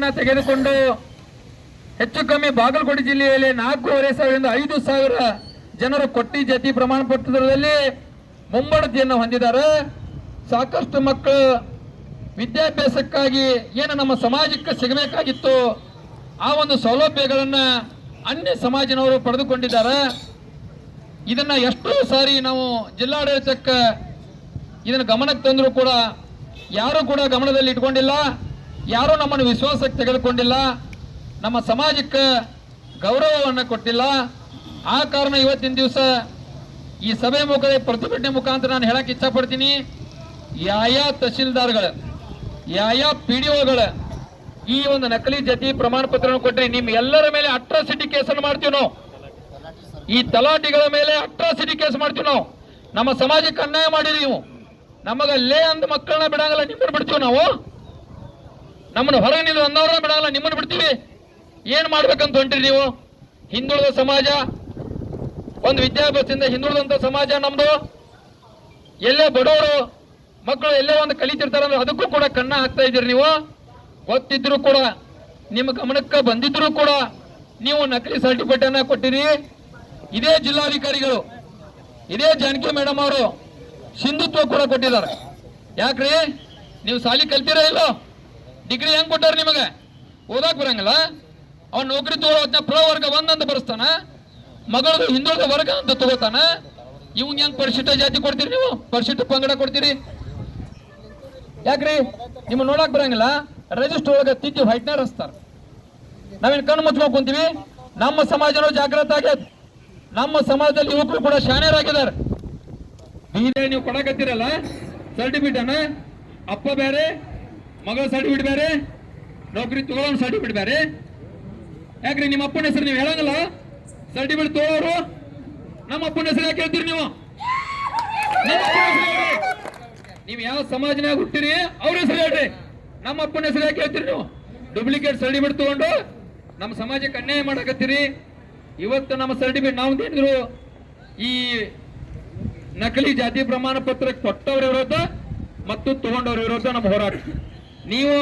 ತೆಗೆದುಕೊಂಡು ಹೆಚ್ಚು ಕಮ್ಮಿ ಬಾಗಲಕೋಟೆ ಜಿಲ್ಲೆಯಲ್ಲಿ ನಾಲ್ಕೂವರೆ ಸಾವಿರದಿಂದ ಐದು ಸಾವಿರ ಜನರು ಕೊಟ್ಟಿ ಜಾತಿ ಪ್ರಮಾಣ ಪತ್ರದಲ್ಲಿ ಮುಂಬಡತಿಯನ್ನು ಹೊಂದಿದ್ದಾರೆ. ಸಾಕಷ್ಟು ಮಕ್ಕಳು ವಿದ್ಯಾಭ್ಯಾಸಕ್ಕಾಗಿ ಏನು ನಮ್ಮ ಸಮಾಜಕ್ಕೆ ಸಿಗಬೇಕಾಗಿತ್ತು, ಆ ಒಂದು ಸೌಲಭ್ಯಗಳನ್ನು ಅನ್ಯ ಸಮಾಜನವರು ಪಡೆದುಕೊಂಡಿದ್ದಾರೆ. ಇದನ್ನು ಎಷ್ಟೋ ಸಾರಿ ನಾವು ಜಿಲ್ಲಾಡಳಿತಕ್ಕೆ ಇದನ್ನು ಗಮನಕ್ಕೆ ತಂದರೂ ಕೂಡ ಯಾರೂ ಕೂಡ ಗಮನದಲ್ಲಿ ಇಟ್ಕೊಂಡಿಲ್ಲ. ಯಾರೂ ನಮ್ಮನ್ನು ವಿಶ್ವಾಸಕ್ಕೆ ತೆಗೆದುಕೊಂಡಿಲ್ಲ. ನಮ್ಮ ಸಮಾಜಕ್ಕೆ ಗೌರವವನ್ನು ಕೊಟ್ಟಿಲ್ಲ. ಆ ಕಾರಣ ಇವತ್ತಿನ ದಿವಸ ಈ ಸಭೆ ಮುಖದ ಪ್ರತಿಭಟನೆ ಮುಖಾಂತರ ನಾನು ಹೇಳಕ್ ಇಚ್ಛಪಡ್ತೀನಿ. ಯಾಯ ತಹಶೀಲ್ದಾರ್ಗಳ, ಯಾಯ ಪಿ ಡಿ ಒಗಳ ಈ ಒಂದು ನಕಲಿ ಜತಿ ಪ್ರಮಾಣ ಪತ್ರವನ್ನು ಕೊಟ್ಟರೆ ನಿಮ್ಮ ಎಲ್ಲರ ಮೇಲೆ ಅಟ್ರಾಸಿಟಿ ಕೇಸನ್ನು ಮಾಡ್ತೀವಿ ನಾವು. ಈ ತಲಾಟಿಗಳ ಮೇಲೆ ಅಟ್ರಾಸಿಟಿ ಕೇಸ್ ಮಾಡ್ತೀವಿ ನಾವು. ನಮ್ಮ ಸಮಾಜಕ್ಕೆ ಅನ್ಯಾಯ ಮಾಡಿರಿ ನೀವು. ನಮಗ ಲೇ ಅಂದ ಮಕ್ಕಳನ್ನ ಬಿಡಂಗಿಲ್ಲ, ನಿಮ್ಮನ್ನು ಬಿಡ್ತೀವಿ ನಾವು. ನಮ್ಮನ್ನ ಹೊರಗೆ ನಿಲ್ಲು ಅಂದವ್ರನ್ನ ಬಿಡಲ್ಲ, ನಿಮ್ಮನ್ನು ಬಿಡ್ತೀವಿ. ಏನ್ ಮಾಡ್ಬೇಕಂತ ಹೊಂಟ್ರಿ ನೀವು? ಹಿಂದುಳಿದ ಸಮಾಜ, ಒಂದು ವಿದ್ಯಾಭ್ಯಾಸದಿಂದ ಹಿಂದುಳಿದಂತ ಸಮಾಜ ನಮ್ದು. ಎಲ್ಲೇ ಬಡವರು, ಮಕ್ಕಳು ಎಲ್ಲೇ ಒಂದು ಕಲಿತಿರ್ತಾರೆ ಅಂದ್ರೆ ಅದಕ್ಕೂ ಕೂಡ ಕಣ್ಣ ಹಾಕ್ತಾ ಇದ್ದೀರಿ ನೀವು. ಗೊತ್ತಿದ್ರು ಕೂಡ, ನಿಮ್ಮ ಗಮನಕ್ಕೆ ಬಂದಿದ್ರು ಕೂಡ ನೀವು ನಕಲಿ ಸರ್ಟಿಫಿಕೇಟ್ ಅನ್ನ ಕೊಟ್ಟಿರಿ. ಇದೇ ಜಿಲ್ಲಾಧಿಕಾರಿಗಳು, ಇದೇ ಜಾನಕಿ ಮೇಡಮ್ ಅವರು ಸಿಂಧುತ್ವ ಕೂಡ ಕೊಟ್ಟಿದ್ದಾರೆ. ಯಾಕ್ರಿ? ನೀವು ಸಾಲಿ ಕಲ್ತಿರ ಇಲ್ಲೋ? ಡಿಗ್ರಿ ಹೆಂಗ್ ಕೊಟ್ಟಾರ ನಿಮಗೆ? ಓದಾಕ್ ಬರಂಗಿಲ್ಲ? ಅವ್ನ ನೌಕರಿ ವರ್ಗ ಪ್ರವರ್ಗ ಅಂತ ಬರೆಸ್ತಾನ ಮಗಳದು ಹಿಂದುಳಿದ ವರ್ಗ ಅಂತ ತಗೋತಾನ. ಇವಂಗ್ ಹೆಂಗ್ ಪರಿಶಿಷ್ಟ ಜಾತಿ ಕೊಡ್ತೀರಿ ನೀವು? ಪರಿಶಿಷ್ಟ ಪಂಗಡ ಕೊಡ್ತೀರಿ? ಯಾಕ್ರಿ? ನಿಮ್ಮ ನೋಡಕ್ ಬರಂಗಿಲ್ಲ? ರಜಿಸ್ಟರ್ ಒಳಗ ತಿದ್ದಿ ವೈಟ್ನರ್ ಹಸ್ತಾರ ನಾವೇನ್ ಕಣ್ಣು ಮುಚ್ಕೊಂಡ್ ಕುಂತೀವಿ? ನಮ್ಮ ಸಮಾಜನೂ ಜಾಗೃತ ಆಗ್ಯದ. ನಮ್ಮ ಸಮಾಜದಲ್ಲಿ ಯುವಕರು ಕೂಡ ಶಾಣ್ಯರಾಗಿದ್ದಾರೆ ಬೀದೆ ನೀವು ಕೊಡಕತ್ತೀರಲ್ಲ? ಸರ್ಟಿಫಿಕೇಟ್ ಅಪ್ಪ ಬೇರೆ ಮಗಳ ಸರ್ಟಿಫಿಕೇಟ್ ಬೇರೆ ನೌಕರಿ ತಗೊಳ್ಳೋನ್ ಸರ್ಟಿಫಿಕೇಟ್ ಬೇರೆ ಯಾಕ್ರಿ ನಿಮ್ಮ ಅಪ್ಪನ ಹೆಸರು ನೀವು ಹೇಳಂಗಲ್ಲ? ಸರ್ಟಿಫಿಕೇಟ್ ತಗೊಳ್ಳೋರು? ನಮ್ಮ ಅಪ್ಪನ ಹೆಸರು ಯಾಕೆ ಹೇಳ್ತೀರಿ ನೀವು. ನೀವು ಯಾವ ಸಮಾಜನಾಗ ಹುಟ್ಟಿರಿ, ಅವ್ರ ಹೆಸರು ಹೇಳ್ರಿ. ನಮ್ಮ ಅಪ್ಪನ ಹೆಸರು ಯಾಕೆ ಹೇಳ್ತೀರಿ ನೀವು? ಡೂಪ್ಲಿಕೇಟ್ ಸರ್ಟಿಫಿಕೇಟ್ ತಗೊಂಡು ನಮ್ಮ ಸಮಾಜಕ್ಕೆ ಅನ್ಯಾಯ ಮಾಡಕತ್ತೀರಿ. ಇವತ್ತು ನಮ್ಮ ಸರ್ಟಿಫಿಕೇಟ್ ನಾವು ಹೇಳಿದ್ರು ಈ ನಕಲಿ ಜಾತಿ ಪ್ರಮಾಣ ಪತ್ರಕ್ಕೆ ಕೊಟ್ಟವ್ರ ವಿರೋಧ ಮತ್ತು ತಗೊಂಡವ್ರ ವಿರೋಧ ನಮ್ಮ ಹೋರಾಟ. ನೀವು